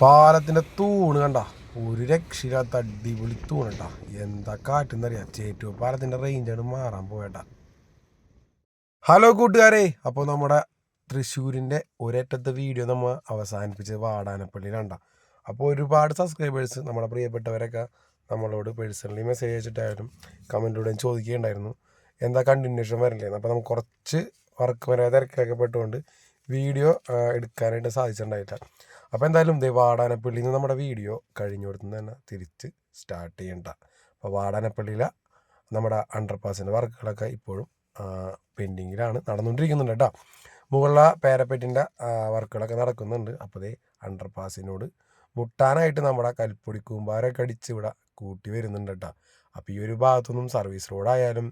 പാലത്തിന്റെ തൂണ് കണ്ട? ഒരു രക്ഷയില്ലാത്ത അടിപൊളി തൂണ് കേട്ടാ എന്താ കാറ്റെന്നറിയാം. ചേറ്റു പാലത്തിന്റെ റേഞ്ചാണ് മാറാൻ പോയേട്ടാ ഹലോ കൂട്ടുകാരെ അപ്പോൾ നമ്മുടെ തൃശ്ശൂരിന്റെ ഒരറ്റത്തെ വീഡിയോ നമ്മൾ അവസാനിപ്പിച്ചത് വാടാനപ്പള്ളിയിലാണ്ട അപ്പോൾ ഒരുപാട് സബ്സ്ക്രൈബേഴ്സ് നമ്മുടെ പ്രിയപ്പെട്ടവരൊക്കെ നമ്മളോട് പേഴ്സണലി മെസ്സേജ് അയച്ചിട്ടായാലും കമന്റിലൂടെയും ചോദിക്കുകയുണ്ടായിരുന്നു. എന്താ കണ്ടിന്യൂഷൻ വരില്ലേ അപ്പോൾ നമുക്ക് കുറച്ച് വർക്ക് വരാതെ തിരക്കിലൊക്കെ പെട്ടുകൊണ്ട് വീഡിയോ എടുക്കാനായിട്ട് സാധിച്ചിട്ടുണ്ടായില്ല. അപ്പോൾ എന്തായാലും ദേ വാടാനപ്പള്ളിയിൽ നിന്ന് നമ്മുടെ വീഡിയോ കഴിഞ്ഞു കൊടുത്തു തന്നെ തിരിച്ച് സ്റ്റാർട്ട് ചെയ്യണ്ട. അപ്പോൾ വാടാനപ്പള്ളിയിലെ നമ്മുടെ അണ്ടർ പാസിന്റെ വർക്കുകളൊക്കെ ഇപ്പോഴും പെൻഡിങ്ങിലാണ് നടന്നുകൊണ്ടിരിക്കുന്നുണ്ട് കേട്ടോ. മുകളിലെ പേരപ്പെട്ടിന്റെ വർക്കുകളൊക്കെ നടക്കുന്നുണ്ട്. അപ്പോൾ ദേ അണ്ടർ പാസിനോട് മുട്ടാനായിട്ട് നമ്മുടെ കൽപ്പൊടി കൂമ്പാരൊക്കെ അടിച്ച് ഇവിടെ കൂട്ടി വരുന്നുണ്ട് കേട്ടോ. അപ്പോൾ ഈ ഒരു ഭാഗത്തൊന്നും സർവീസ് റോഡായാലും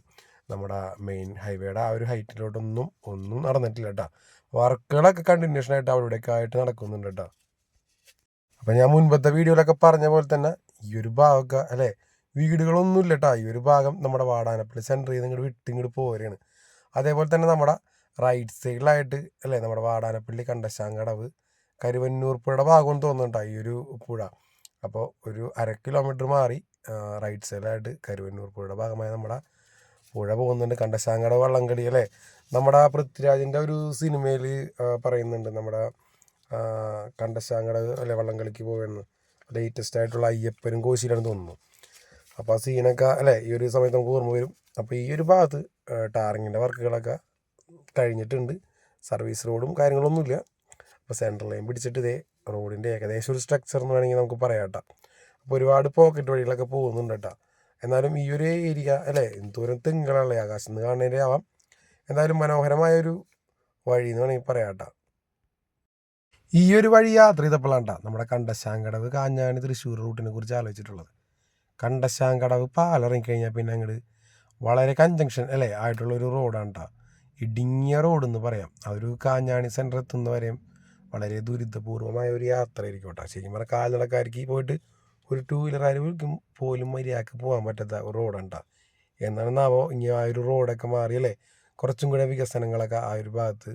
നമ്മുടെ മെയിൻ ഹൈവേയുടെ ആ ഒരു ഹൈറ്റിലോട്ടൊന്നും ഒന്നും നടന്നിട്ടില്ല കേട്ടോ. വർക്കുകളൊക്കെ കണ്ടിന്യൂഷൻ ആയിട്ട് അവിടെയൊക്കെ ആയിട്ട് നടക്കുന്നുണ്ട് കേട്ടോ. അപ്പം ഞാൻ മുൻപത്തെ വീഡിയോയിലൊക്കെ പറഞ്ഞ പോലെ തന്നെ ഈ ഒരു ഭാഗമൊക്കെ അല്ലേ? വീടുകളൊന്നും ഇല്ല കേട്ടോ. ഈ ഒരു ഭാഗം നമ്മുടെ വാടാനപ്പള്ളി സെന്ററിൽ നിന്ന് ഇങ്ങോട്ട് വിട്ട് ഇങ്ങോട്ട് പോരുകയാണ്. അതേപോലെ തന്നെ നമ്മുടെ റൈറ്റ് സൈഡിലായിട്ട് അല്ലേ? നമ്മുടെ വാടാനപ്പള്ളി കണ്ടശാങ്കടവ് കരുവന്നൂർ പുഴയുടെ ഭാഗം തോന്നുന്നുണ്ടോ ഈ ഒരു പുഴ. അപ്പോൾ ഒരു അര കിലോമീറ്റർ മാറി റൈറ്റ് സൈഡിലായിട്ട് കരുവന്നൂർ പുഴയുടെ ഭാഗമായ നമ്മുടെ പുഴ പോകുന്നുണ്ട്. കണ്ടശാങ്കട വള്ളംകളി അല്ലേ? നമ്മുടെ ആ പൃഥ്വിരാജിന്റെ ഒരു സിനിമയിൽ പറയുന്നുണ്ട് നമ്മുടെ കണ്ടശാങ്കട അല്ലെ വള്ളംകളിക്ക് പോകുന്നു ലേറ്റസ്റ്റ് ആയിട്ടുള്ള അയ്യപ്പനും കോശിയിലാണ് തോന്നുന്നു. അപ്പോൾ ആ സീനൊക്കെ അല്ലേ ഈ ഒരു സമയത്ത് നമുക്ക് ഓർമ്മ വരും. അപ്പോൾ ഈ ഒരു ഭാഗത്ത് ടാറിങ്ങിന്റെ വർക്കുകളൊക്കെ കഴിഞ്ഞിട്ടുണ്ട്. സർവീസ് റോഡും കാര്യങ്ങളൊന്നുമില്ല. അപ്പോൾ സെൻട്രൽ ലൈൻ പിടിച്ചിട്ട് ഇതേ റോഡിന്റെ ഏകദേശം ഒരു സ്ട്രക്ചർ എന്ന് വേണമെങ്കിൽ നമുക്ക് പറയാം കേട്ടോ. അപ്പോൾ ഒരുപാട് പോക്കറ്റ് വഴികളൊക്കെ പോകുന്നുണ്ട് കേട്ടോ. എന്നാലും ഈ ഒരു ഏരിയ അല്ലേ? ദൂരം തെങ്ങുകളല്ലേ ആകാശം നിന്ന് കാണുന്നതിന്റെ ആവാം എന്തായാലും മനോഹരമായ ഒരു വഴി എന്ന് വേണമെങ്കിൽ പറയാം ഈ ഒരു വഴി യാത്ര ചെയ്തപ്പോഴാണ് ട്ടോ നമ്മുടെ കണ്ടശാങ്കടവ് കാഞ്ഞാണി തൃശ്ശൂർ റൂട്ടിനെ കുറിച്ച് ആലോചിച്ചിട്ടുള്ളത്. കണ്ടശാങ്കടവ് പാലിറങ്ങിക്കഴിഞ്ഞാൽ പിന്നെ അങ്ങോട്ട് വളരെ കഞ്ചങ്ഷൻ അല്ലേ? ആയിട്ടുള്ള ഒരു റോഡാണ് കേട്ടോ ഇടുങ്ങിയ റോഡ് എന്ന് പറയാം. അതൊരു കാഞ്ഞാണി സെന്റർ എത്തുന്നവരെയും വളരെ ദുരിതപൂർവമായ ഒരു യാത്രയായിരിക്കും കേട്ടോ ശരിക്കും പറഞ്ഞാൽ കാൽനടക്കാർക്ക് പോയിട്ട് ഒരു ടൂ വീലർ പോലും മര്യാദയ്ക്ക് പോകാൻ പറ്റാത്ത ഒരു റോഡാണ് കേട്ടോ എന്നാണെന്നാവോ ഇനി ആ ഒരു റോഡൊക്കെ മാറിയല്ലേ കുറച്ചും കൂടെ വികസനങ്ങളൊക്കെ ആ ഒരു ഭാഗത്ത്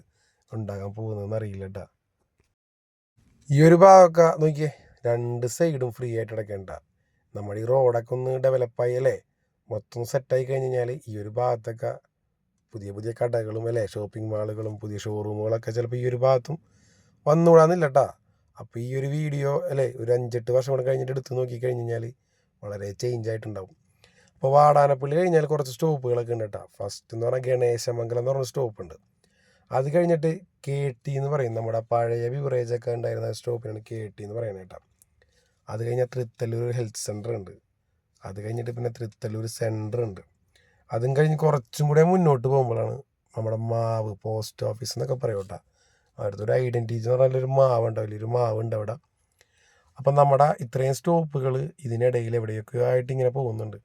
ഉണ്ടാകാൻ പോകുന്നതെന്ന് അറിയില്ല കേട്ടോ ഈ ഒരു ഭാഗമൊക്കെ നോക്കിയേ രണ്ട് സൈഡും ഫ്രീ ആയിട്ട് കിടക്കേണ്ട. നമ്മുടെ ഈ റോഡൊക്കെ ഒന്ന് ഡെവലപ്പായി അല്ലേ? മൊത്തം സെറ്റായി കഴിഞ്ഞ് കഴിഞ്ഞാൽ ഈ ഒരു ഭാഗത്തൊക്കെ പുതിയ പുതിയ കടകളും അല്ലേ? ഷോപ്പിംഗ് മാളുകളും പുതിയ ഷോറൂമുകളൊക്കെ ചിലപ്പോൾ ഈ ഒരു ഭാഗത്തും വന്നുകൂടാന്നില്ല കേട്ടാ അപ്പോൾ ഈ ഒരു വീഡിയോ അല്ലേ ഒരു അഞ്ചെട്ട് വർഷം കൂടെ കഴിഞ്ഞിട്ട് എടുത്ത് നോക്കി കഴിഞ്ഞ് കഴിഞ്ഞാൽ വളരെ ചേഞ്ച് ആയിട്ടുണ്ടാവും. അപ്പോൾ വാടാനപ്പള്ളി കഴിഞ്ഞാൽ കുറച്ച് സ്റ്റോപ്പുകളൊക്കെ ഉണ്ട് കേട്ടോ ഫസ്റ്റ് എന്ന് പറഞ്ഞാൽ ഗണേശമംഗലം എന്ന് പറഞ്ഞ സ്റ്റോപ്പ് ഉണ്ട്. അത് കഴിഞ്ഞിട്ട് കെ ടി എന്ന് പറയും. നമ്മുടെ പഴയ ബിവറേജൊക്കെ ഉണ്ടായിരുന്ന സ്റ്റോപ്പിനാണ് കെ ടി എന്ന് പറയുന്നത് കേട്ടോ അത് കഴിഞ്ഞാൽ തൃത്തല്ലൂർ ഹെൽത്ത് സെന്റർ ഉണ്ട്. അത് കഴിഞ്ഞിട്ട് പിന്നെ തൃത്തല്ലൂർ സെന്റർ ഉണ്ട്. അതും കഴിഞ്ഞ് കുറച്ചും കൂടെ മുന്നോട്ട് പോകുമ്പോഴാണ് നമ്മുടെ മാവ് പോസ്റ്റ് ഓഫീസ് എന്നൊക്കെ പറയും കേട്ടോ ഒരു ഐഡന്റിറ്റി എന്ന് പറഞ്ഞാൽ ഒരു മാവ് ഉണ്ടാവില്ല ഒരു മാവ് ഉണ്ട് അവിടെ. അപ്പം നമ്മുടെ ഇത്രയും സ്റ്റോപ്പുകൾ ഇതിനിടയിൽ എവിടെയൊക്കെ ആയിട്ട് ഇങ്ങനെ പോകുന്നുണ്ട്.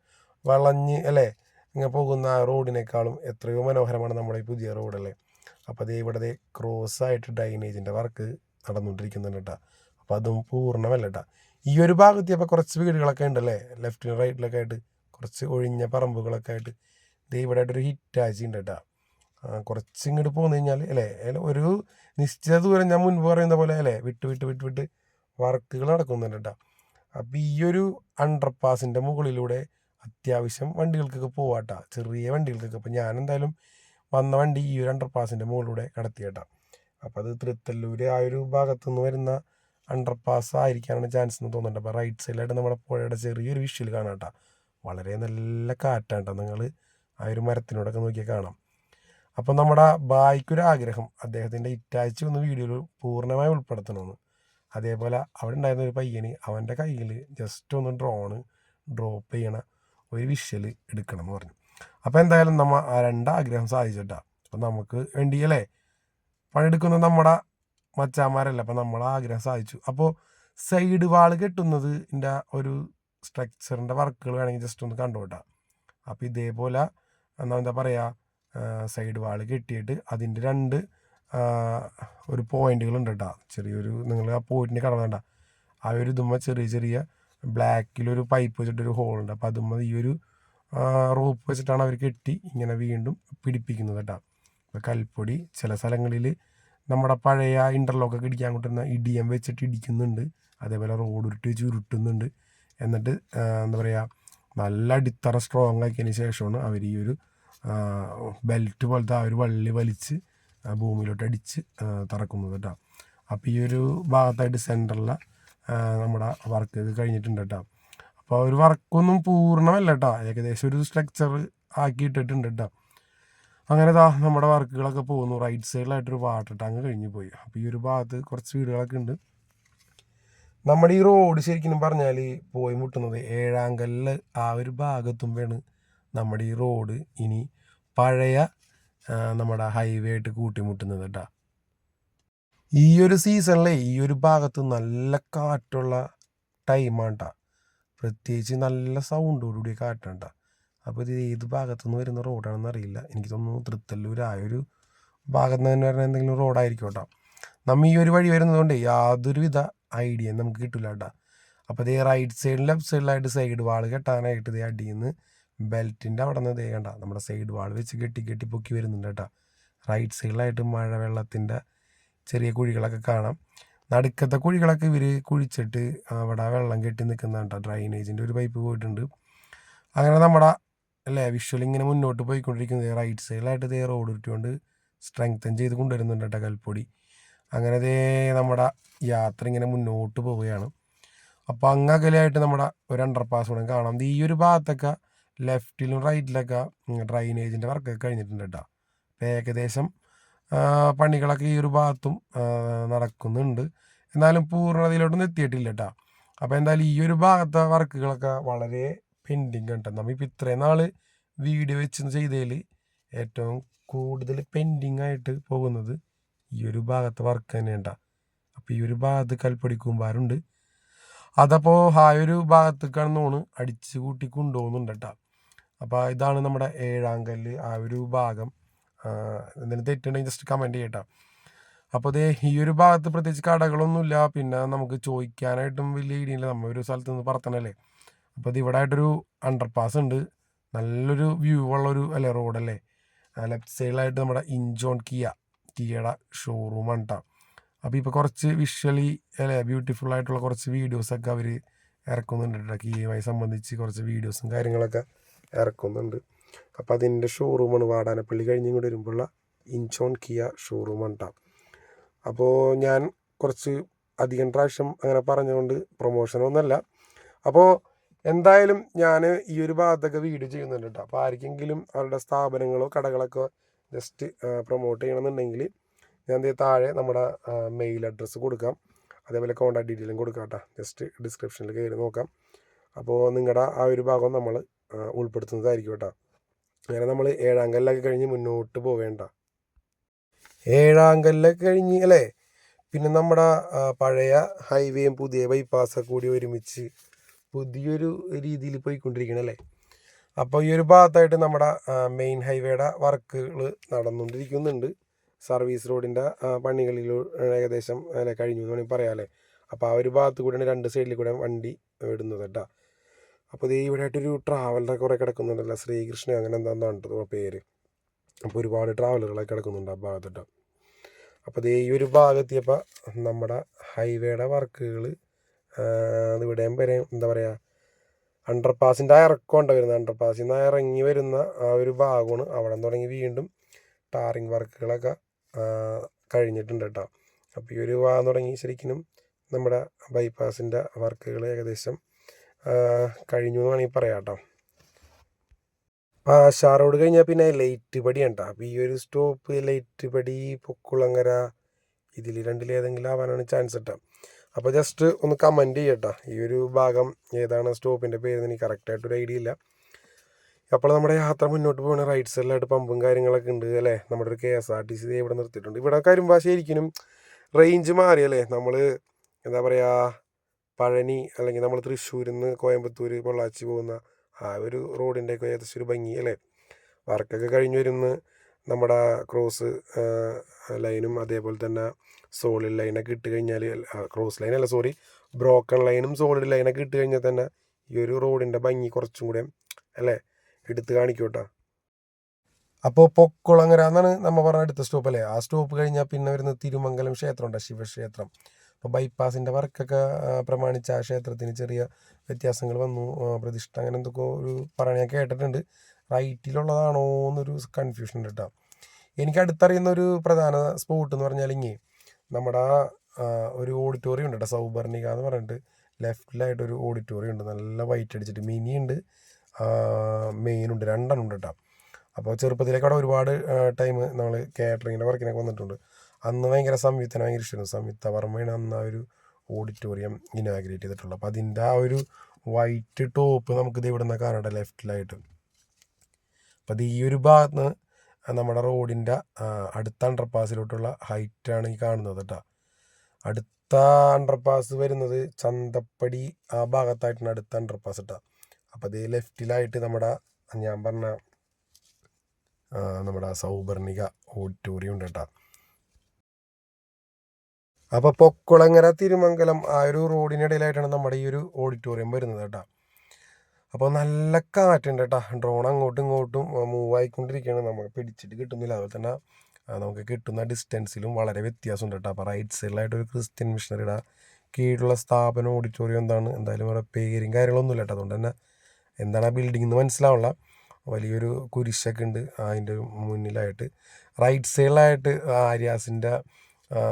വളഞ്ഞ് അല്ലേ? ഇങ്ങനെ പോകുന്ന ആ റോഡിനേക്കാളും എത്രയോ മനോഹരമാണ് നമ്മുടെ ഈ പുതിയ റോഡല്ലേ അപ്പോൾ അതേ ഇവിടെ ക്രോസ് ആയിട്ട് ഡ്രൈനേജിന്റെ വർക്ക് നടന്നുകൊണ്ടിരിക്കുന്നുണ്ട് കേട്ടോ. അപ്പോൾ അതും പൂർണമല്ല കേട്ടോ. ഈ ഒരു ഭാഗത്ത് അപ്പോൾ കുറച്ച് വീടുകളൊക്കെ ഉണ്ടല്ലേ ലെഫ്റ്റിനും റൈറ്റിലൊക്കെ ആയിട്ട് കുറച്ച് ഒഴിഞ്ഞ പറമ്പുകളൊക്കെ ആയിട്ട് ദേ ഇവിടെ ആയിട്ടൊരു ഹിറ്റാച്ചി ഉണ്ട് കേട്ടോ. കുറച്ച് ഇങ്ങോട്ട് പോന്നു കഴിഞ്ഞാൽ അല്ലേ ഒരു നിശ്ചിത ദൂരം ഞാൻ മുൻപ് പറയുന്ന പോലെ അല്ലേ? വിട്ട് വിട്ട് വിട്ട് വിട്ട് വർക്കുകൾ നടക്കുന്നുണ്ട് കേട്ടോ. അപ്പോൾ ഈ ഒരു അണ്ടർ പാസിന്റെ മുകളിലൂടെ അത്യാവശ്യം വണ്ടികൾക്കൊക്കെ പോവാട്ടാ ചെറിയ വണ്ടികൾക്കൊക്കെ. അപ്പോൾ ഞാൻ എന്തായാലും വന്ന വണ്ടി ഈ ഒരു അണ്ടർ പാസിന്റെ മുകളിലൂടെ കടത്തിയേട്ടാ അപ്പോൾ അത് തൃത്തല്ലൂര് ആ ഒരു ഭാഗത്തു നിന്ന് വരുന്ന അണ്ടർ പാസ് ആയിരിക്കാനാണ് ചാൻസ് എന്ന് തോന്നുന്നുണ്ട്. അപ്പോൾ റൈറ്റ് സൈഡിലായിട്ട് നമ്മുടെ പുഴയുടെ ചെറിയൊരു വിഷ്വൽ കാണാം കേട്ടോ വളരെ നല്ല കാറ്റാണ് കേട്ടോ നിങ്ങൾ ആ ഒരു മരത്തിനോടൊക്കെ നോക്കിയാൽ കാണാം. അപ്പം നമ്മുടെ ബായിക്കൊരു ആഗ്രഹം അദ്ദേഹത്തിന്റെ ഇറ്റാച്ചി ഒന്ന് വീഡിയോയിൽ പൂർണമായി ഉൾപ്പെടുത്തണമെന്ന്. അതേപോലെ അവിടെ ഉണ്ടായിരുന്ന ഒരു പയ്യന് അവന്റെ കയ്യിൽ ജസ്റ്റ് ഒന്ന് ഡ്രോണ് ഡ്രോപ്പ് ചെയ്യണ ഒരു വിഷ്വൽ എടുക്കണം എന്ന് പറഞ്ഞു. അപ്പോൾ എന്തായാലും നമ്മൾ ആ രണ്ടാഗ്രഹം സാധിച്ചിട്ടാണ് അപ്പം നമുക്ക് വേണ്ടിയല്ലേ പണിയെടുക്കുന്ന നമ്മുടെ മച്ചാന്മാരല്ല? അപ്പം നമ്മൾ ആഗ്രഹം സാധിച്ചു. അപ്പോൾ സൈഡ് വാൾ കെട്ടുന്നത് ഒരു സ്ട്രക്ചറിന്റെ വർക്കുകൾ വേണമെങ്കിൽ ജസ്റ്റ് ഒന്ന് കണ്ടുപോട്ടാ അപ്പോൾ ഇതേപോലെ എന്താ എന്താ പറയുക സൈഡ് വാൾ കെട്ടിയിട്ട് അതിന്റെ രണ്ട് ഒരു പോയിന്റുകൾ ഉണ്ട് കേട്ടോ ചെറിയൊരു നിങ്ങൾ ആ പോയിന്റിന് കടന്നണ്ട ആ ഒരു ഇതുമ്മ ചെറിയ ചെറിയ ബ്ലാക്കിലൊരു പൈപ്പ് വെച്ചിട്ടൊരു ഉണ്ട്. അപ്പോൾ അതുമ്മ ഈ ഒരു റോപ്പ് വെച്ചിട്ടാണ് അവർ കെട്ടി ഇങ്ങനെ വീണ്ടും പിടിപ്പിക്കുന്നത് കേട്ടോ ഇപ്പോൾ കൽപ്പൊടി ചില സ്ഥലങ്ങളിൽ നമ്മുടെ പഴയ ഇന്റർലോക്കൊക്കെ ഇടിക്കാൻ കൊണ്ടിരുന്ന ഇടിയം വെച്ചിട്ട് ഇടിക്കുന്നുണ്ട്. അതേപോലെ റോഡ് ഉരുട്ടി വെച്ച് ഉരുട്ടുന്നുണ്ട്. എന്നിട്ട് എന്താ പറയുക നല്ല അടിത്തറ സ്ട്രോങ് ആക്കിയതിന് ശേഷമാണ് അവർ ഈ ഒരു ബെൽറ്റ് പോലത്തെ ആ ഒരു വള്ളി വലിച്ച് ഭൂമിയിലോട്ട് അടിച്ച് തറക്കുന്നത് കേട്ടോ. അപ്പോൾ ഈ ഒരു ഭാഗത്തായിട്ട് സെന്ററിലെ നമ്മുടെ വർക്ക് കഴിഞ്ഞിട്ടുണ്ട് കേട്ടോ. അപ്പോൾ ഒരു വർക്കൊന്നും പൂർണമല്ല കേട്ടോ. ഏകദേശം ഒരു സ്ട്രക്ചർ ആക്കി ഇട്ടിട്ടുണ്ട് കേട്ടോ. അങ്ങനെ ഇതാ നമ്മുടെ വർക്കുകളൊക്കെ പോകുന്നു റൈറ്റ് സൈഡിലായിട്ടൊരു വാട്ടർ ടാങ്ക് കഴിഞ്ഞ് പോയി. അപ്പോൾ ഈ ഒരു ഭാഗത്ത് കുറച്ച് വീടുകളൊക്കെ ഉണ്ട്. നമ്മുടെ ഈ റോഡ് ശരിക്കും പറഞ്ഞാൽ പോയി മുട്ടുന്നത് ഏഴാങ്കല്ല് ആ ഒരു ഭാഗത്തുമ്പോഴാണ് നമ്മുടെ ഈ റോഡ് ഇനി പഴയ നമ്മുടെ ഹൈവേ ആയിട്ട് കൂട്ടിമുട്ടുന്നത് കേട്ടോ ഈ ഒരു സീസണിലെ ഈ ഒരു ഭാഗത്ത് നല്ല കാറ്റുള്ള ടൈമാണ് കേട്ടോ പ്രത്യേകിച്ച് നല്ല സൗണ്ടോടുകൂടി കാറ്റാണ് അപ്പോൾ ഇത് ഏത് ഭാഗത്തു നിന്ന് വരുന്ന റോഡാണെന്ന് അറിയില്ല. എനിക്ക് തോന്നുന്നു തൃത്തല്ലൂർ ആ ഒരു ഭാഗത്ത് നിന്ന് വരുന്ന എന്തെങ്കിലും റോഡായിരിക്കും കേട്ടോ നമ്മൾ ഈ ഒരു വഴി വരുന്നതുകൊണ്ട് യാതൊരുവിധ ഐഡിയയും നമുക്ക് കിട്ടില്ല കേട്ടോ അപ്പോൾ ഇതേ റൈറ്റ് സൈഡിൽ ലെഫ്റ്റ് സൈഡിലായിട്ട് സൈഡ് വാൾ കെട്ടാനായിട്ട് ഇതേ അടിയിൽ നിന്ന് ബെൽറ്റിന്റെ അവിടെ നിന്ന് ദേ നമ്മുടെ സൈഡ് വാൾ വെച്ച് കെട്ടി കെട്ടി പൊക്കി വരുന്നുണ്ട് കേട്ടോ. റൈറ്റ് സൈഡിലായിട്ട് മഴ വെള്ളത്തിന്റെ ചെറിയ കുഴികളൊക്കെ കാണാം. നടുക്കത്തെ കുഴികളൊക്കെ ഇവർ കുഴിച്ചിട്ട് അവിടെ വെള്ളം കെട്ടി നിൽക്കുന്നുണ്ട് ഡ്രൈനേജിന്റെ ഒരു പൈപ്പ് പോയിട്ടുണ്ട്. അങ്ങനെ നമ്മുടെ അല്ലേ വിഷ്വൽ ഇങ്ങനെ മുന്നോട്ട് പോയിക്കൊണ്ടിരിക്കുന്നത്. റൈറ്റ് സൈഡിലായിട്ട് ഇതേ റോഡ് ഇട്ടുകൊണ്ട് സ്ട്രെങ്തൻ ചെയ്ത് കൊണ്ടുവരുന്നുണ്ട് കേട്ടോ കൽപ്പൊടി. അങ്ങനെ ദേ നമ്മുടെ യാത്ര ഇങ്ങനെ മുന്നോട്ട് പോവുകയാണ്. അപ്പോൾ അങ്ങകലെയായിട്ട് നമ്മുടെ ഒരു അണ്ടർ പാസ് കൂടെ കാണാം. ഈ ഒരു ഭാഗത്തൊക്കെ ലെഫ്റ്റിലും റൈറ്റിലൊക്കെ ഡ്രൈനേജിന്റെ വർക്കൊക്കെ കഴിഞ്ഞിട്ടുണ്ട് കേട്ടോ അപ്പോൾ ഏകദേശം പണികളൊക്കെ ഈ ഒരു ഭാഗത്തും നടക്കുന്നുണ്ട്. എന്നാലും പൂർണതയിലോട്ടൊന്നും എത്തിയിട്ടില്ല കേട്ടോ അപ്പോൾ എന്തായാലും ഈ ഒരു ഭാഗത്തെ വർക്കുകളൊക്കെ വളരെ പെൻഡിങ് കേട്ടോ നമ്മളിപ്പോൾ ഇത്രയും നാൾ വീഡിയോ വെച്ച് ചെയ്തതിൽ ഏറ്റവും കൂടുതൽ പെൻഡിങ് ആയിട്ട് പോകുന്നത് ഈ ഒരു ഭാഗത്തെ വർക്ക് തന്നെ അപ്പോൾ ഈ ഒരു ഭാഗത്ത് കൽപ്പടി കൂമ്പാരുണ്ട് അതപ്പോൾ ആ ഒരു ഭാഗത്തേക്കാണെന്നോണ് അടിച്ച് കൂട്ടി കൊണ്ടുപോകുന്നുണ്ട് കേട്ടോ അപ്പോൾ ഇതാണ് നമ്മുടെ ഏഴാം കല്ല് ആ ഒരു ഭാഗം. എന്തെങ്കിലും തെറ്റുണ്ടെങ്കിൽ ജസ്റ്റ് കമന്റ് ചെയ്യട്ടോ. അപ്പോൾ അതേ ഈ ഒരു ഭാഗത്ത് പ്രത്യേകിച്ച് കടകളൊന്നുമില്ല. പിന്നെ നമുക്ക് ചോദിക്കാനായിട്ടും വലിയ ഇടിയില്ല നമ്മൾ ഒരു സ്ഥലത്ത് നിന്ന് പറത്തണല്ലേ? അപ്പോൾ ഇത് ഇവിടെ ആയിട്ടൊരു അണ്ടർ പാസ് ഉണ്ട്. നല്ലൊരു വ്യൂ ഉള്ളൊരു അല്ലേ റോഡല്ലേ ലെഫ്റ്റ് സൈഡിലായിട്ട് നമ്മുടെ ഇഞ്ചോൺ കിയ കിയയുടെ ഷോറൂമാണ് കേട്ടോ അപ്പോൾ ഇപ്പോൾ കുറച്ച് വിഷ്വലി അല്ലേ ബ്യൂട്ടിഫുൾ ആയിട്ടുള്ള കുറച്ച് വീഡിയോസൊക്കെ അവർ ഇറക്കുന്നുണ്ട് കേട്ടോ കിയുമായി സംബന്ധിച്ച് കുറച്ച് വീഡിയോസും കാര്യങ്ങളൊക്കെ. ഇറക്കുന്നുണ്ട്. അപ്പോൾ അതിന്റെ ഷോറൂമാണ് വാടാനപ്പള്ളി കഴിഞ്ഞ് ഇങ്ങോട്ട് വരുമ്പോഴുള്ള ഇൻചോൺ കിയ ഷോറൂമാണ് കേട്ടോ അപ്പോൾ ഞാൻ കുറച്ച് അധികം പ്രാവശ്യം അങ്ങനെ പറഞ്ഞുകൊണ്ട് പ്രൊമോഷനൊന്നുമല്ല അപ്പോൾ എന്തായാലും ഞാൻ ഈ ഒരു ഭാഗത്തൊക്കെ വീഡിയോ ചെയ്യുന്നുണ്ട് കേട്ടോ അപ്പോൾ ആർക്കെങ്കിലും അവരുടെ സ്ഥാപനങ്ങളോ കടകളൊക്കെ ജസ്റ്റ് പ്രൊമോട്ട് ചെയ്യണമെന്നുണ്ടെങ്കിൽ ഞാൻ താഴെ നമ്മുടെ മെയിൽ അഡ്രസ്സ് കൊടുക്കാം. അതേപോലെ കോൺടാക്ട് ഡീറ്റെയിലും കൊടുക്കാം കേട്ടോ ജസ്റ്റ് ഡിസ്ക്രിപ്ഷനിൽ കയറി നോക്കാം. അപ്പോൾ നിങ്ങളുടെ ആ ഒരു ഭാഗം നമ്മൾ ഉൾപ്പെടുത്തുന്നതായിരിക്കും കേട്ടോ. അങ്ങനെ നമ്മൾ ഏഴാം കല്ലൊക്കെ കഴിഞ്ഞ് മുന്നോട്ട് പോവേണ്ട. ഏഴാം കല്ലൊക്കെ കഴിഞ്ഞ് അല്ലേ? പിന്നെ നമ്മുടെ പഴയ ഹൈവേയും പുതിയ ബൈപ്പാസൊക്കെ കൂടി ഒരുമിച്ച് പുതിയൊരു രീതിയിൽ പോയിക്കൊണ്ടിരിക്കണം അല്ലേ? അപ്പോൾ ഈ ഒരു ഭാഗത്തായിട്ട് നമ്മുടെ മെയിൻ ഹൈവേയുടെ വർക്കുകൾ നടന്നുകൊണ്ടിരിക്കുന്നുണ്ട് സർവീസ് റോഡിന്റെ പണികളിൽ ഏകദേശം അല്ലെ കഴിഞ്ഞു എന്ന് വേണമെങ്കിൽ പറയാമല്ലേ അപ്പോൾ ആ ഒരു ഭാഗത്ത് കൂടെയാണ് രണ്ട് സൈഡിൽ കൂടെ വണ്ടി വിടുന്നത് കേട്ടോ. അപ്പോൾ ഇത് ഇവിടെ ആയിട്ടൊരു ട്രാവലറൊക്കെ കുറേ കിടക്കുന്നുണ്ടല്ലോ. ശ്രീകൃഷ്ണൻ അങ്ങനെ എന്താണെന്നാണ് പേര്. അപ്പോൾ ഒരുപാട് ട്രാവലറുകളൊക്കെ കിടക്കുന്നുണ്ട് ആ ഭാഗത്തിട്ട്. അപ്പോൾ ഇത് ഈ ഒരു ഭാഗത്തിയപ്പോൾ നമ്മുടെ ഹൈവേയുടെ വർക്കുകൾ ഇവിടെയും വരെ എന്താ പറയുക അണ്ടർ പാസിന്റെ ഇറക്കമുണ്ട് വരുന്നത്? അണ്ടർ പാസിൽ നിന്ന് ഇറങ്ങി വരുന്ന ആ ഒരു ഭാഗമാണ് അവിടെ തുടങ്ങി വീണ്ടും ടാറിങ് വർക്കുകളൊക്കെ കഴിഞ്ഞിട്ടുണ്ട് കേട്ടോ. അപ്പോൾ ഈ ഒരു ഭാഗം തുടങ്ങി ശരിക്കും നമ്മുടെ ബൈപ്പാസിന്റെ വർക്കുകൾ ഏകദേശം കഴിഞ്ഞു എന്ന് വേണമെങ്കിൽ പറയാം കേട്ടോ. പാഷാ റോഡ് കഴിഞ്ഞാൽ പിന്നെ ലൈറ്റ് പടി ഉണ്ടോ അപ്പോൾ ഈ ഒരു സ്റ്റോപ്പ് ലൈറ്റ് പടി പൊക്കുളങ്ങര ഇതിൽ രണ്ടിലേതെങ്കിലും ആവാനാണ് ചാൻസ് കിട്ടുക അപ്പോൾ ജസ്റ്റ് ഒന്ന് കമന്റ് ചെയ്യട്ടോ. ഈ ഒരു ഭാഗം ഏതാണ് സ്റ്റോപ്പിന്റെ പേര് എനിക്ക് കറക്റ്റായിട്ടൊരു ഐഡിയ ഇല്ല. അപ്പോൾ നമ്മുടെ യാത്ര മുന്നോട്ട് പോകുന്ന റൈറ്റ് സൈഡിലായിട്ട് പമ്പും കാര്യങ്ങളൊക്കെ ഉണ്ട് അല്ലേ? നമ്മുടെ ഒരു K S R T C ഇവിടെ നിർത്തിയിട്ടുണ്ട്. ഇവിടെ ശരിക്കും റേഞ്ച് മാറിയല്ലേ നമ്മൾ എന്താ പറയുക പഴനി അല്ലെങ്കിൽ നമ്മൾ തൃശ്ശൂരിൽ നിന്ന് കോയമ്പത്തൂർ പൊള്ളാച്ചി പോകുന്ന ആ ഒരു റോഡിന്റെയൊക്കെ ഏകദേശം ഒരു ഭംഗി അല്ലേ? വർക്കൊക്കെ കഴിഞ്ഞ് വരുന്ന നമ്മുടെ ക്രോസ് ലൈനും അതേപോലെ തന്നെ സോളിഡ് ലൈനൊക്കെ ഇട്ട് കഴിഞ്ഞാൽ ക്രോസ് ലൈൻ അല്ല സോറി ബ്രോക്കൺ ലൈനും സോളിഡ് ലൈനൊക്കെ ഇട്ട് കഴിഞ്ഞാൽ തന്നെ ഈ ഒരു റോഡിന്റെ ഭംഗി കുറച്ചും കൂടെ അല്ലേ? എടുത്ത് കാണിക്കൂട്ടാ അപ്പോൾ പൊക്കുളങ്ങര എന്നാണ് നമ്മൾ പറഞ്ഞ അടുത്ത സ്റ്റോപ്പ് അല്ലേ? ആ സ്റ്റോപ്പ് കഴിഞ്ഞാൽ പിന്നെ വരുന്ന തിരുമംഗലം ക്ഷേത്രമുണ്ട് ശിവക്ഷേത്രം. അപ്പോൾ ബൈപ്പാസിന്റെ വർക്കൊക്കെ പ്രമാണിച്ച് ആ ക്ഷേത്രത്തിന് ചെറിയ വ്യത്യാസങ്ങൾ വന്നു. പ്രതിഷ്ഠ അങ്ങനെ എന്തൊക്കെയോ ഒരു പറയണ ഞാൻ കേട്ടിട്ടുണ്ട്. റൈറ്റിലുള്ളതാണോ എന്നൊരു കൺഫ്യൂഷൻ ഉണ്ട് കേട്ടോ എനിക്ക് അടുത്തറിയുന്ന ഒരു പ്രധാന സ്പോട്ട് എന്ന് പറഞ്ഞാൽ ഇങ്ങനെ നമ്മുടെ ഒരു ഓഡിറ്റോറിയം ഉണ്ട് കേട്ടോ സൗബർണിക എന്ന് പറഞ്ഞിട്ട്. ലെഫ്റ്റിലായിട്ട് ഒരു ഓഡിറ്റോറിയം ഉണ്ട്. നല്ല വൈറ്റ് അടിച്ചിട്ട് മിനി ഉണ്ട്. മെയിൻ ഉണ്ട്. രണ്ടെണ്ണം ഉണ്ട് കേട്ടോ അപ്പോൾ ചെറുപ്പത്തിലേക്ക് അവിടെ ഒരുപാട് ടൈം നമ്മൾ കാറ്ററിങ്ങിന്റെ വർക്കിനൊക്കെ വന്നിട്ടുണ്ട്. അന്ന് ഭയങ്കര സംയുക്തനെ ഭയങ്കര ഇഷ്ടമായിരുന്നു സംയുക്ത വർമ്മയാണ് അന്ന് ആ ഒരു ഓഡിറ്റോറിയം ഇനാഗ്രേറ്റ് ചെയ്തിട്ടുള്ളത്. അപ്പോൾ അതിന്റെ ആ ഒരു വൈറ്റ് ടോപ്പ് നമുക്ക് ഇത് ഇവിടെ നിന്ന് കാണണ്ട ലെഫ്റ്റിലായിട്ട് അപ്പോൾ അത് ഈ ഒരു ഭാഗത്ത് നിന്ന് നമ്മുടെ റോഡിന്റെ അടുത്ത അണ്ടർപാസിലോട്ടുള്ള ഹൈറ്റാണ് ഈ കാണുന്നത് കേട്ടോ അടുത്ത അണ്ടർപാസ് വരുന്നത് ചന്തപ്പടി ആ ഭാഗത്തായിട്ടാണ് അടുത്ത അണ്ടർപാസ് കേട്ടോ അപ്പോൾ അത് ലെഫ്റ്റിലായിട്ട് നമ്മുടെ ഞാൻ പറഞ്ഞ നമ്മുടെ സൗപർണിക ഓഡിറ്റോറിയം ഉണ്ട് കേട്ടോ അപ്പോൾ പൊക്കുളങ്ങര തിരുമംഗലം ആ ഒരു റോഡിനിടയിലായിട്ടാണ് നമ്മുടെ ഈ ഒരു ഓഡിറ്റോറിയം വരുന്നത് കേട്ടോ. അപ്പോൾ നല്ല കാറ്റുണ്ട് കേട്ടോ. ഡ്രോൺ അങ്ങോട്ടും ഇങ്ങോട്ടും മൂവ് ആയിക്കൊണ്ടിരിക്കുകയാണ്. നമുക്ക് പിടിച്ചിട്ട് കിട്ടുന്നില്ല. അതുപോലെ തന്നെ നമുക്ക് കിട്ടുന്ന ഡിസ്റ്റൻസിലും വളരെ വ്യത്യാസമുണ്ട് കേട്ടോ. അപ്പോൾ റൈറ്റ് സൈഡിലായിട്ട് ഒരു ക്രിസ്ത്യൻ മിഷണറിയുടെ കീഴിലുള്ള സ്ഥാപനം ഓഡിറ്റോറിയം എന്താണ് എന്തായാലും വേറെ പേരും കാര്യങ്ങളൊന്നുമില്ല കേട്ടോ. അതുകൊണ്ട് തന്നെ എന്താണ് ആ ബിൽഡിംഗ് എന്ന് മനസ്സിലാവില്ല വലിയൊരു കുരിശൊക്കെ ഉണ്ട് അതിന്റെ മുന്നിലായിട്ട്. റൈറ്റ് സൈഡിലായിട്ട് ആര്യാസിന്റെ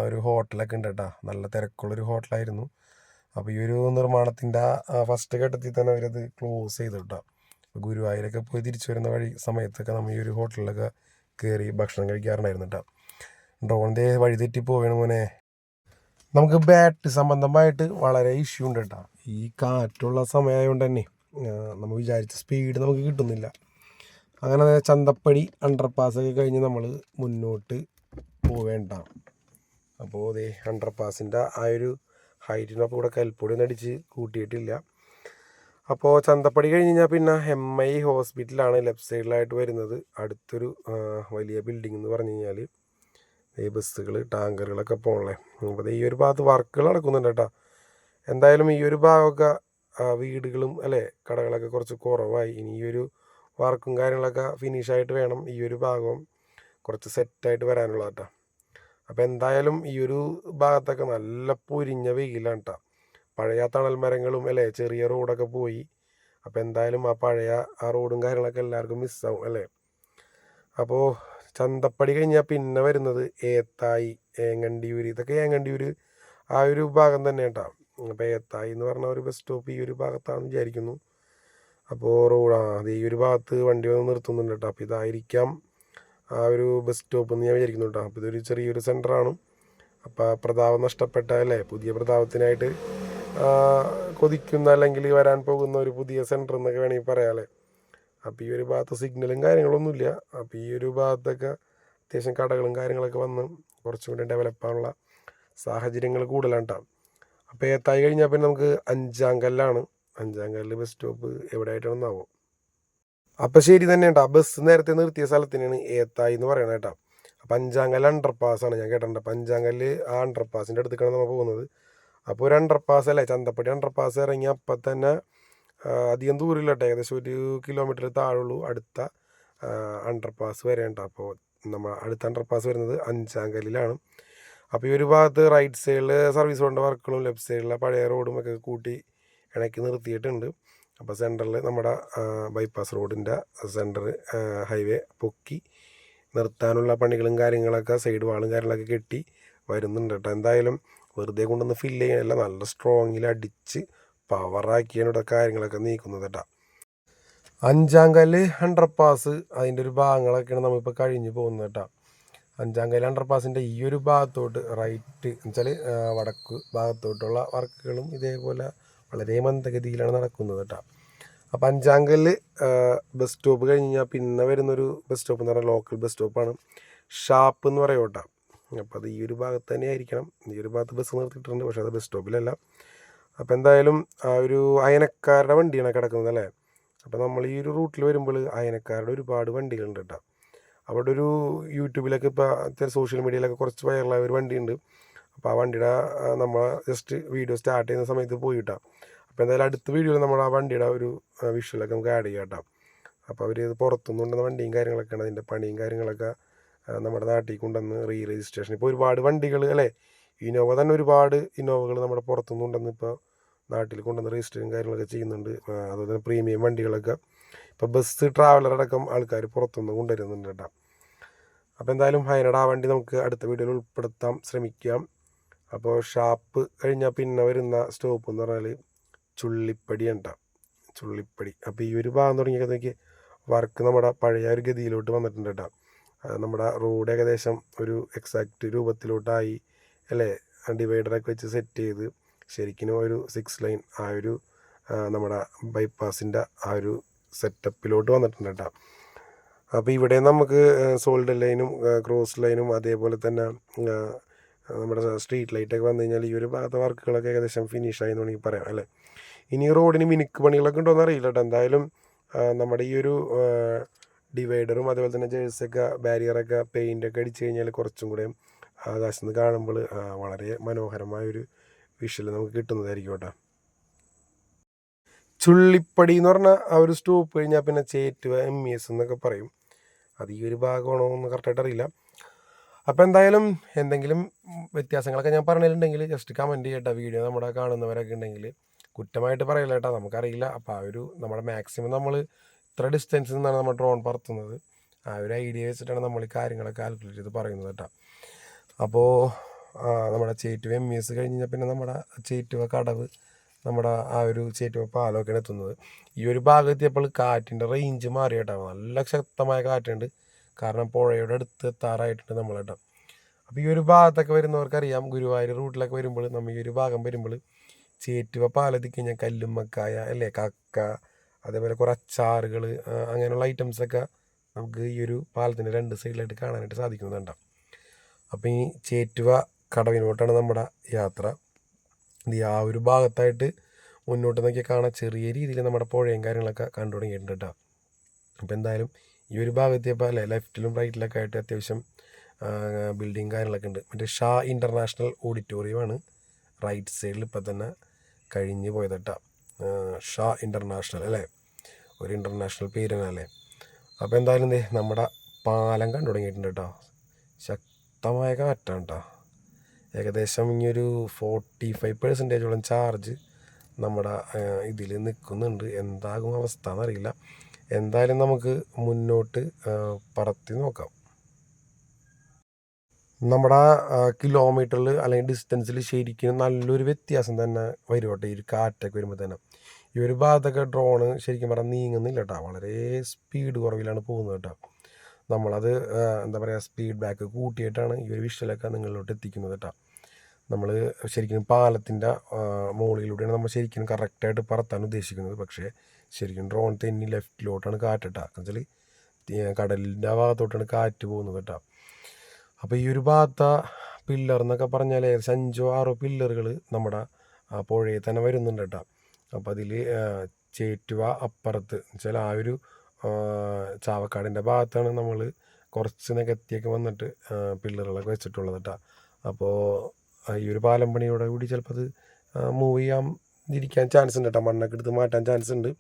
ഒരു ഹോട്ടലൊക്കെ ഉണ്ട് കേട്ടോ. നല്ല തിരക്കുള്ളൊരു ഹോട്ടലായിരുന്നു. അപ്പോൾ ഈ ഒരു നിർമ്മാണത്തിന്റെ ഫസ്റ്റ് ഘട്ടത്തിൽ തന്നെ അവരത് ക്ലോസ് ചെയ്തു കേട്ടോ. ഗുരുവായൂരൊക്കെ പോയി തിരിച്ചു വരുന്ന വഴി സമയത്തൊക്കെ നമ്മൾ ഈ ഒരു ഹോട്ടലിലൊക്കെ കയറി ഭക്ഷണം കഴിക്കാറുണ്ടായിരുന്നു കേട്ടോ. ഡ്രോണിന്റെ വഴി തെറ്റി പോവുകയാണ് മോനെ. നമുക്ക് ബാറ്റ് സംബന്ധമായിട്ട് വളരെ ഇഷ്യൂ ഉണ്ട് കേട്ടോ. ഈ കാറ്റുള്ള സമയമായതുകൊണ്ട് തന്നെ നമ്മൾ വിചാരിച്ച സ്പീഡ് നമുക്ക് കിട്ടുന്നില്ല. അങ്ങനെ ചന്തപ്പടി അണ്ടർപാസ് ഒക്കെ കഴിഞ്ഞ് നമ്മൾ മുന്നോട്ട് പോവേണ്ട. അപ്പോൾ ഇത് അണ്ടർ പാസിന്റെ ആ ഒരു ഹൈറ്റിനൊപ്പം ഇവിടെ കൽപ്പൊടി ഒന്നും അടിച്ച് കൂട്ടിയിട്ടില്ല. അപ്പോൾ ചന്തപ്പടി കഴിഞ്ഞ് കഴിഞ്ഞാൽ പിന്നെ എം ഐ ഹോസ്പിറ്റലാണ് ലെഫ്റ്റ് സൈഡിലായിട്ട് വരുന്നത്. അടുത്തൊരു വലിയ ബിൽഡിംഗ് എന്ന് പറഞ്ഞു കഴിഞ്ഞാൽ ഈ ബസ്സുകൾ ടാങ്കറുകളൊക്കെ പോകണല്ലേ അപ്പോൾ ഈ ഒരു ഭാഗത്ത് വർക്കുകൾ നടക്കുന്നുണ്ട് കേട്ടോ. എന്തായാലും ഈ ഒരു ഭാഗമൊക്കെ വീടുകളും അല്ലേ കടകളൊക്കെ കുറച്ച് കുറവായി. ഇനി ഈ ഒരു വർക്കും കാര്യങ്ങളൊക്കെ ഫിനിഷായിട്ട് വേണം ഈ ഒരു ഭാഗവും കുറച്ച് സെറ്റായിട്ട് വരാനുള്ളത് അപ്പോൾ എന്തായാലും ഈ ഒരു ഭാഗത്തൊക്കെ നല്ല പൊരിഞ്ഞ വെയിലാണ് കേട്ടോ പഴയ തണൽ മരങ്ങളും അല്ലേ? ചെറിയ റോഡൊക്കെ പോയി. അപ്പോൾ എന്തായാലും ആ പഴയ ആ റോഡും കാര്യങ്ങളൊക്കെ എല്ലാവർക്കും മിസ്സാവും അല്ലേ? അപ്പോൾ ചന്തപ്പടി കഴിഞ്ഞാൽ പിന്നെ വരുന്നത് ഏത്തായി ഏങ്ങണ്ടിയൂര്. ഇതൊക്കെ ഏങ്ങണ്ടിയൂര് ആ ഒരു ഭാഗം തന്നെ കേട്ടോ അപ്പോൾ ഏത്തായി എന്ന് പറഞ്ഞ ഒരു ബസ് സ്റ്റോപ്പ് ഈ ഒരു ഭാഗത്താണെന്ന് വിചാരിക്കുന്നു. അപ്പോൾ റോഡ് അത് ഈ ഒരു ഭാഗത്ത് വണ്ടി വന്ന് നിർത്തുന്നുണ്ട് കേട്ടോ അപ്പോൾ ഇതായിരിക്കാം ആ ഒരു ബസ് സ്റ്റോപ്പ് എന്ന് ഞാൻ വിചാരിക്കുന്നു കേട്ടോ. അപ്പോൾ ഇതൊരു ചെറിയൊരു സെന്ററാണ് അപ്പോൾ പ്രതാപം നഷ്ടപ്പെട്ട അല്ലേ? പുതിയ പ്രതാപത്തിനായിട്ട് കൊതിക്കുന്ന അല്ലെങ്കിൽ വരാൻ പോകുന്ന ഒരു പുതിയ സെന്റർ എന്നൊക്കെ വേണമെങ്കിൽ പറയാമല്ലേ അപ്പോൾ ഈ ഒരു ഭാഗത്ത് സിഗ്നലും കാര്യങ്ങളൊന്നുമില്ല. അപ്പോൾ ഈ ഒരു ഭാഗത്തൊക്കെ അത്യാവശ്യം കടകളും കാര്യങ്ങളൊക്കെ വന്ന് കുറച്ചും കൂടി ഡെവലപ്പ് ആവാനുള്ള സാഹചര്യങ്ങൾ കൂടുതലാണ് കേട്ടോ. അപ്പോൾ ഏത്തായി കഴിഞ്ഞാൽ പിന്നെ നമുക്ക് അഞ്ചാം കല്ലാണ്. അഞ്ചാം കല്ല് ബസ് സ്റ്റോപ്പ് എവിടെ ആയിട്ടാണെന്നാവും അപ്പം ശരി തന്നെ കേട്ടോ. ബസ് നേരത്തെ നിർത്തിയ സ്ഥലത്തിനാണ് ഏത്തായി എന്ന് പറയണത് കേട്ടോ. അപ്പം അഞ്ചാങ്കൽ അണ്ടർ പാസ്സാണ് ഞാൻ കേട്ടിട്ടുണ്ട്. അപ്പം ആ അണ്ടർ പാസിന്റെ അടുത്തേക്കാണ് നമ്മൾ പോകുന്നത്. അപ്പോൾ ഒരു അണ്ടർ പാസ് അല്ലേ? ചന്തപ്പടി അണ്ടർപാസ് ഇറങ്ങി അപ്പം തന്നെ അധികം ദൂരമില്ല കേട്ടോ. ഏകദേശം ഒരു കിലോമീറ്റർ താഴുള്ളൂ അടുത്ത അണ്ടർപാസ് വരേണ്ട അപ്പോൾ നമ്മൾ അടുത്ത അണ്ടർപാസ് വരുന്നത് അഞ്ചാങ്കലിലാണ് അപ്പോൾ ഈ ഒരു ഭാഗത്ത് റൈറ്റ് സൈഡിൽ സർവീസ് റോഡിന്റെ വർക്കുകളും ലെഫ്റ്റ് സൈഡിലെ പഴയ റോഡും ഒക്കെ കൂട്ടി ഇണക്കി നിർത്തിയിട്ടുണ്ട്. അപ്പോൾ സെന്ററിൽ നമ്മുടെ ബൈപ്പാസ് റോഡിന്റെ സെന്റർ ഹൈവേ പൊക്കി നിർത്താനുള്ള പണികളും കാര്യങ്ങളൊക്കെ സൈഡ് വാളും കാര്യങ്ങളൊക്കെ കെട്ടി വരുന്നുണ്ട് കേട്ടോ. എന്തായാലും വെറുതെ കൊണ്ടൊന്ന് ഫില്ല് ചെയ്യാനല്ല നല്ല സ്ട്രോങ്ങിൽ അടിച്ച് പവറാക്കിയാണ് ഇവിടെ കാര്യങ്ങളൊക്കെ നീക്കുന്നത് കേട്ടോ. അഞ്ചാം കല്ല് ഹൺഡ്രഡ് പാസ് അതിന്റെ ഒരു ഭാഗങ്ങളൊക്കെയാണ് നമ്മളിപ്പോൾ കഴിഞ്ഞ് പോകുന്നത് കേട്ടോ. അഞ്ചാം കല്ല് ഹൺഡ്രഡ് പാസിന്റെ ഈ ഒരു ഭാഗത്തോട്ട് റൈറ്റ് എന്നുവെച്ചാൽ വടക്ക് ഭാഗത്തോട്ടുള്ള വർക്കുകളും ഇതേപോലെ വളരെ മന്ദഗതിയിലാണ് നടക്കുന്നത് കേട്ടോ. അപ്പോൾ അഞ്ചാം കല്ല് ബസ് സ്റ്റോപ്പ് കഴിഞ്ഞ് കഴിഞ്ഞാൽ പിന്നെ വരുന്നൊരു ബസ് സ്റ്റോപ്പ് എന്ന് പറഞ്ഞാൽ ലോക്കൽ ബസ് സ്റ്റോപ്പാണ് ഷാപ്പ് എന്ന് പറയും കേട്ടോ. അപ്പോൾ അത് ഈ ഒരു ഭാഗത്ത് തന്നെ ആയിരിക്കണം. ഈ ഒരു ഭാഗത്ത് ബസ് നിർത്തിയിട്ടുണ്ട് പക്ഷേ അത് ബസ് സ്റ്റോപ്പിലല്ല അപ്പോൾ എന്തായാലും ആ ഒരു അയനക്കാരുടെ വണ്ടിയാണ് കിടക്കുന്നത് അല്ലേ? അപ്പോൾ നമ്മൾ ഈ ഒരു റൂട്ടിൽ വരുമ്പോൾ അയനക്കാരുടെ ഒരുപാട് വണ്ടികളുണ്ട് കേട്ടോ. അവിടെ ഒരു യൂട്യൂബിലൊക്കെ ഇപ്പോൾ സോഷ്യൽ മീഡിയയിലൊക്കെ കുറച്ച് വൈറലായ ഒരു വണ്ടിയുണ്ട്. അപ്പോൾ ആ വണ്ടിയുടെ നമ്മൾ ജസ്റ്റ് വീഡിയോ സ്റ്റാർട്ട് ചെയ്യുന്ന സമയത്ത് പോയിട്ടാ അപ്പോൾ എന്തായാലും അടുത്ത വീഡിയോയിൽ നമ്മൾ ആ വണ്ടിയുടെ ഒരു വിഷ്വലൊക്കെ നമുക്ക് ആഡ് ചെയ്യാം കേട്ടോ. അപ്പോൾ അവർ ഇത് പുറത്തുനിന്ന് കൊണ്ടുവന്ന വണ്ടിയും കാര്യങ്ങളൊക്കെയാണ് അതിന്റെ പണിയും കാര്യങ്ങളൊക്കെ നമ്മുടെ നാട്ടിൽ കൊണ്ടുവന്ന് റീ രജിസ്ട്രേഷൻ ഇപ്പോൾ ഒരുപാട് വണ്ടികൾ അല്ലേ? ഇന്നോവ തന്നെ ഒരുപാട് ഇന്നോവകൾ നമ്മുടെ പുറത്തുനിന്ന് കൊണ്ടുവന്ന് ഇപ്പോൾ നാട്ടിൽ കൊണ്ടുവന്ന് രജിസ്ട്രേഷൻ കാര്യങ്ങളൊക്കെ ചെയ്യുന്നുണ്ട്. അതുപോലെ തന്നെ പ്രീമിയം വണ്ടികളൊക്കെ. ഇപ്പോൾ ബസ് ട്രാവലർ അടക്കം ആൾക്കാർ പുറത്തുനിന്ന് കൊണ്ടുവരുന്നുണ്ട് കേട്ടോ. അപ്പോൾ എന്തായാലും വയനാട് ആ വണ്ടി നമുക്ക് അടുത്ത വീഡിയോയിൽ ഉൾപ്പെടുത്താൻ ശ്രമിക്കാം. അപ്പോൾ ഷാപ്പ് കഴിഞ്ഞാൽ പിന്നെ വരുന്ന സ്റ്റോപ്പ് എന്ന് പറഞ്ഞാൽ ചുള്ളിപ്പടി ഉണ്ടാവും ചുള്ളിപ്പടി. അപ്പോൾ ഈ ഒരു ഭാഗം തുടങ്ങിയതൊക്കെ വർക്ക് നമ്മുടെ പഴയ ഒരു ഗതിയിലോട്ട് വന്നിട്ടുണ്ട് കേട്ടോ നമ്മുടെ റോഡ് ഏകദേശം ഒരു എക്സാക്റ്റ് രൂപത്തിലോട്ടായി അല്ലേ? ഡിവൈഡറൊക്കെ വെച്ച് സെറ്റ് ചെയ്ത് ശരിക്കും ഒരു സിക്സ് ലൈൻ ആ ഒരു നമ്മുടെ ബൈപ്പാസിന്റെ ആ ഒരു സെറ്റപ്പിലോട്ട് വന്നിട്ടുണ്ട് കേട്ടോ അപ്പോൾ ഇവിടെ നമുക്ക് സോൾഡ് ലൈനും ക്രോസ് ലൈനും അതേപോലെ തന്നെ നമ്മുടെ സ്ട്രീറ്റ് ലൈറ്റൊക്കെ വന്നു കഴിഞ്ഞാൽ ഈ ഒരു ഭാഗത്തെ വർക്കുകളൊക്കെ ഏകദേശം ഫിനിഷ് ആയി എന്ന് വേണമെങ്കിൽ പറയാം അല്ലേ? ഇനി റോഡിന് മിനുക്ക് പണികളൊക്കെ ഉണ്ടോയെന്ന് അറിയില്ല കേട്ടോ എന്തായാലും നമ്മുടെ ഈ ഒരു ഡിവൈഡറും അതുപോലെ തന്നെ ജേഴ്സൊക്കെ ബാരിയറൊക്കെ പെയിന്റൊക്കെ അടിച്ച് കഴിഞ്ഞാൽ കുറച്ചും കൂടെ ആകാശത്ത് നിന്ന് കാണുമ്പോൾ വളരെ മനോഹരമായൊരു വിഷ്വൽ നമുക്ക് കിട്ടുന്നതായിരിക്കും കേട്ടോ ചുള്ളിപ്പടി എന്ന് പറഞ്ഞാൽ ആ ഒരു സ്റ്റോപ്പ് കഴിഞ്ഞാൽ പിന്നെ ചേറ്റുവ എം ഇ എസ് എന്നൊക്കെ പറയും. അത് ഈ ഒരു ഭാഗമാണോ എന്ന് കറക്റ്റായിട്ട് അറിയില്ല. അപ്പോൾ എന്തായാലും എന്തെങ്കിലും വ്യത്യാസങ്ങളൊക്കെ ഞാൻ പറഞ്ഞിട്ടുണ്ടെങ്കിൽ ജസ്റ്റ് കമന്റ് ചെയ്യട്ടെ. വീഡിയോ നമ്മുടെ കാണുന്നവരൊക്കെ ഉണ്ടെങ്കിൽ കുറ്റമായിട്ട് പറയില്ല കേട്ടോ. നമുക്കറിയില്ല. അപ്പോൾ ആ ഒരു നമ്മുടെ മാക്സിമം നമ്മൾ ഇത്ര ഡിസ്റ്റൻസിൽ നിന്നാണ് നമ്മൾ ഡ്രോൺ പറത്തുന്നത്. ആ ഒരു ഐഡിയ വെച്ചിട്ടാണ് നമ്മൾ ഈ കാര്യങ്ങളൊക്കെ കാൽക്കുലേറ്റ് ചെയ്ത് പറയുന്നത് കേട്ടോ. അപ്പോൾ നമ്മുടെ ചേറ്റുവ എം എസ് കഴിഞ്ഞാൽ പിന്നെ നമ്മുടെ ചേറ്റുവ കടവ് നമ്മുടെ ആ ഒരു ചേറ്റുവ പാലമൊക്കെയാണ് എത്തുന്നത്. ഈ ഒരു ഭാഗത്ത് എത്തിയപ്പോൾ കാറ്റിന്റെ റേഞ്ച് മാറി കേട്ടോ. നല്ല ശക്തമായ കാറ്റുണ്ട്. കാരണം പുഴയുടെ അടുത്ത് എത്താറായിട്ടുണ്ട് നമ്മൾ കേട്ടോ. അപ്പോൾ ഈ ഒരു ഭാഗത്തൊക്കെ വരുന്നവർക്കറിയാം ഗുരുവായൂർ റൂട്ടിലൊക്കെ വരുമ്പോൾ നമ്മൾ ഈ ഒരു ഭാഗം വരുമ്പോൾ ചേറ്റുവ പാലത്തിൽ കഴിഞ്ഞാൽ കല്ലുമ്മക്കായ അല്ലേ കക്ക അതേപോലെ കുറേ അച്ചാറുകൾ അങ്ങനെയുള്ള ഐറ്റംസൊക്കെ നമുക്ക് ഈ ഒരു പാലത്തിന്റെ രണ്ട് സൈഡിലായിട്ട് കാണാനായിട്ട് സാധിക്കുന്നുണ്ട്. അപ്പോൾ ഈ ചേറ്റുവ കടവിനോട്ടാണ് നമ്മുടെ യാത്ര. ആ ഒരു ഭാഗത്തായിട്ട് മുന്നോട്ട് നോക്കി കാണാൻ ചെറിയ രീതിയിൽ നമ്മുടെ പുഴയും കാര്യങ്ങളൊക്കെ കണ്ടു തുടങ്ങിയിട്ടുണ്ട് കേട്ടോ. അപ്പോൾ എന്തായാലും ഈ ഒരു ഭാഗത്തെപ്പോൾ അല്ലേ ലെഫ്റ്റിലും റൈറ്റിലൊക്കെ ആയിട്ട് അത്യാവശ്യം ബിൽഡിങ് കാര്യങ്ങളൊക്കെ ഉണ്ട്. മറ്റേ ഷാ ഇന്റർനാഷണൽ ഓഡിറ്റോറിയമാണ് റൈറ്റ് സൈഡിൽ ഇപ്പം തന്നെ കഴിഞ്ഞ് പോയതട്ട. ഷാ ഇന്റർനാഷണൽ അല്ലേ? ഒരു ഇന്റർനാഷണൽ പേരിനല്ലേ അപ്പോൾ എന്തായാലും എന്തേ നമ്മുടെ പാലം കണ്ടു തുടങ്ങിയിട്ടുണ്ട് കേട്ടോ. ശക്തമായ കാറ്റാണ് കേട്ടോ ഏകദേശം ഇനിയൊരു ഫോർട്ടി ഫൈവ് പെർസെന്റേജോളം ചാർജ് നമ്മുടെ ഇതിൽ നിൽക്കുന്നുണ്ട് എന്താകും അവസ്ഥ എന്നറിയില്ല. എന്തായാലും നമുക്ക് മുന്നോട്ട് പറത്തി നോക്കാം. നമ്മുടെ കിലോമീറ്ററിൽ അല്ലെങ്കിൽ ഡിസ്റ്റൻസിൽ ശരിക്കും നല്ലൊരു വ്യത്യാസം തന്നെ വരും കേട്ടോ ഈ ഒരു കാറ്റൊക്കെ വരുമ്പോൾ തന്നെ. ഈ ഒരു ഭാഗത്തൊക്കെ ഡ്രോണ് ശരിക്കും പറഞ്ഞാൽ നീങ്ങുന്നില്ല കേട്ടോ. വളരെ സ്പീഡ് കുറവിലാണ് പോകുന്നത് കേട്ടോ. നമ്മളത് എന്താ പറയുക സ്പീഡ് ബാക്ക് കൂട്ടിയിട്ടാണ് ഈ ഒരു വിഷ്വലൊക്കെ നിങ്ങളിലോട്ട് എത്തിക്കുന്നത് കേട്ടോ. നമ്മൾ ശരിക്കും പാലത്തിന്റെ മുകളിലൂടെയാണ് നമ്മൾ ശരിക്കും കറക്റ്റായിട്ട് പറത്താൻ ഉദ്ദേശിക്കുന്നത്. പക്ഷേ ശരിക്കും ഡ്രോൺ തെന്നി ലെഫ്റ്റിലോട്ടാണ് കാറ്റിട്ടാ. എന്നുവെച്ചാൽ കടലിന്റെ ആ ഭാഗത്തോട്ടാണ് കാറ്റ് പോകുന്നത് കേട്ടോ. അപ്പോൾ ഈ ഒരു ഭാഗത്ത പില്ലർ എന്നൊക്കെ പറഞ്ഞാൽ ഏകദേശം അഞ്ചോ ആറോ പില്ലറുകൾ നമ്മുടെ പുഴയിൽ തന്നെ വരുന്നുണ്ട് കേട്ടോ. അപ്പോൾ അതിൽ ചേറ്റുവ അപ്പുറത്ത്. വെച്ചാൽ ആ ഒരു ചാവക്കാടിന്റെ ഭാഗത്താണ് നമ്മൾ കുറച്ച് നികത്തിയൊക്കെ വന്നിട്ട് പില്ലറുകളൊക്കെ വെച്ചിട്ടുള്ളത് കേട്ടോ. അപ്പോൾ ഈ ഒരു പാലം പണിയോടെ കൂടി ചിലപ്പോൾ അത് മൂവ് ചെയ്യാൻ ഇരിക്കാൻ ചാൻസ് ഉണ്ട് കേട്ടോ മണ്ണൊക്കെ എടുത്ത് മാറ്റാൻ ചാൻസ് ഉണ്ട്.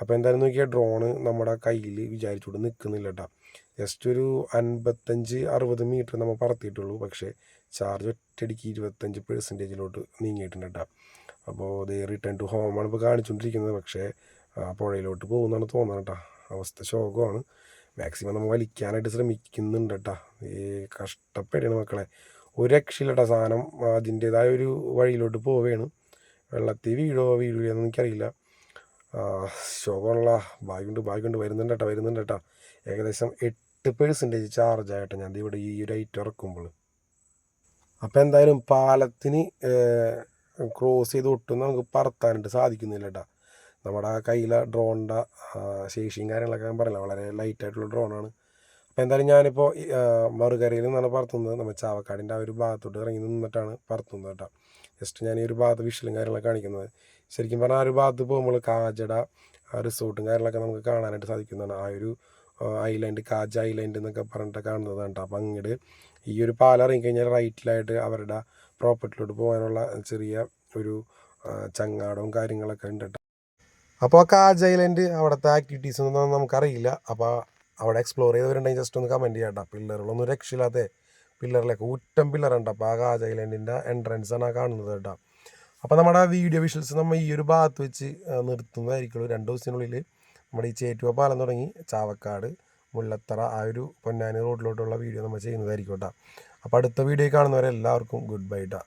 അപ്പോൾ എന്തായാലും നോക്കിയാൽ ഡ്രോണ് നമ്മുടെ കയ്യിൽ വിചാരിച്ചുകൊണ്ട് നിൽക്കുന്നില്ല കേട്ടോ ജസ്റ്റ് ഒരു അൻപത്തഞ്ച് അറുപത് മീറ്റർ നമ്മൾ പറത്തിയിട്ടുള്ളൂ. പക്ഷേ ചാർജ് ഒറ്റയടിക്ക് ഇരുപത്തഞ്ച് പെർസെന്റേജിലോട്ട് നീങ്ങിയിട്ടുണ്ട് കേട്ടോ അപ്പോൾ ഇത് റിട്ടേൺ ടു ഹോമാണ് ഇപ്പോൾ കാണിച്ചുകൊണ്ടിരിക്കുന്നത് പക്ഷേ പുഴയിലോട്ട് പോകുന്നതാണ് തോന്നുന്നത് കേട്ടോ അവസ്ഥ ശോകമാണ്. മാക്സിമം നമ്മൾ വലിക്കാനായിട്ട് ശ്രമിക്കുന്നുണ്ട് കേട്ടോ ഈ കഷ്ടപ്പെടുകയാണ് മക്കളെ. ഒരു രക്ഷയില്ല കേട്ടോ സാധനം. അതിന്റേതായ ഒരു വഴിയിലോട്ട് പോവുകയാണ് വെള്ളത്തിൽ വീഴോ വീഴില്ല എന്ന് എനിക്കറിയില്ല ശോകമുള്ള ബാഗുണ്ട് ബാഗുണ്ട് വരുന്നുണ്ട് കേട്ടോ വരുന്നുണ്ട് കേട്ടോ ഏകദേശം എട്ട് പേഴ്സന്റേജ് ചാർജ് ആയിട്ടോ ഞാൻ ഇവിടെ ഈ ഒരു ഐറ്റം ഇറക്കുമ്പോൾ അപ്പോൾ എന്തായാലും പാലത്തിന് ക്രോസ് ചെയ്ത് ഒട്ടും നമുക്ക് പറത്താനായിട്ട് സാധിക്കുന്നില്ല കേട്ടോ നമ്മുടെ കയ്യിലെ ഡ്രോണിന്റെ ശേഷിയും കാര്യങ്ങളൊക്കെ ഞാൻ പറയില്ല വളരെ ലൈറ്റായിട്ടുള്ള ഡ്രോണാണ് അപ്പോൾ എന്തായാലും ഞാനിപ്പോൾ മറുകരയിൽ നിന്നാണ് പറത്തുന്നത്. നമ്മൾ ചാവക്കാടിന്റെ ആ ഒരു ഭാഗത്തോട്ട് ഇറങ്ങി നിന്നിട്ടാണ് പറത്തുന്നത് കേട്ടോ. ജസ്റ്റ് ഞാൻ ഈ ഒരു ഭാഗത്ത് വിഷലും കാര്യങ്ങളൊക്കെ കാണിക്കുന്നത്. ശരിക്കും പറഞ്ഞാൽ ആ ഒരു ഭാഗത്ത് പോകുമ്പോൾ കാജട റിസോർട്ടും കാര്യങ്ങളൊക്കെ നമുക്ക് കാണാനായിട്ട് സാധിക്കുന്നതാണ്. ആ ഒരു ഐലൻഡ് കാജ ഐലൻഡ് എന്നൊക്കെ പറഞ്ഞിട്ട് കാണുന്നതാണ് കേട്ടോ. അപ്പം അങ്ങോട്ട് ഈ ഒരു പാലം ഇറങ്ങിക്കഴിഞ്ഞാൽ റൈറ്റിലായിട്ട് അവരുടെ പ്രോപ്പർട്ടിയിലോട്ട് പോകാനുള്ള ചെറിയ ഒരു ചങ്ങാടവും കാര്യങ്ങളൊക്കെ ഉണ്ട് കേട്ടോ. അപ്പോൾ ആ കാജ ഐലൻഡ് അവിടുത്തെ ആക്ടിവിറ്റീസ് ഒന്നും നമുക്കറിയില്ല. അപ്പോൾ അവിടെ എക്സ്പ്ലോർ ചെയ്തവരുണ്ടെങ്കിൽ ജസ്റ്റ് ഒന്ന് കമന്റ് ചെയ്യാം കേട്ടോ. പിള്ളേരുള്ളൊന്നും രക്ഷയില്ലാതെ പില്ലറിലൊക്കെ ഊറ്റം പില്ലറുണ്ട്? അപ്പോൾ ആ കാജ് ഐലൻഡിന്റെ എൻട്രൻസ് ആണ് ആ കാണുന്നത് കേട്ടോ. അപ്പോൾ നമ്മുടെ വീഡിയോ വിഷ്വൽസ് നമ്മൾ ഈ ഒരു ഭാഗത്ത് വെച്ച് നിർത്തുന്നതായിരിക്കും രണ്ട് ദിവസത്തിനുള്ളിൽ നമ്മുടെ ഈ ചേറ്റുവ പാലം തുടങ്ങി ചാവക്കാട് മുല്ലത്തറ ആ ഒരു പൊന്നാനി റോഡിലോട്ടുള്ള വീഡിയോ നമ്മൾ ചെയ്യുന്നതായിരിക്കും കേട്ടോ. അപ്പോൾ അടുത്ത വീഡിയോ കാണുന്നവരെ എല്ലാവർക്കും ഗുഡ് ബൈ ട്ടാ.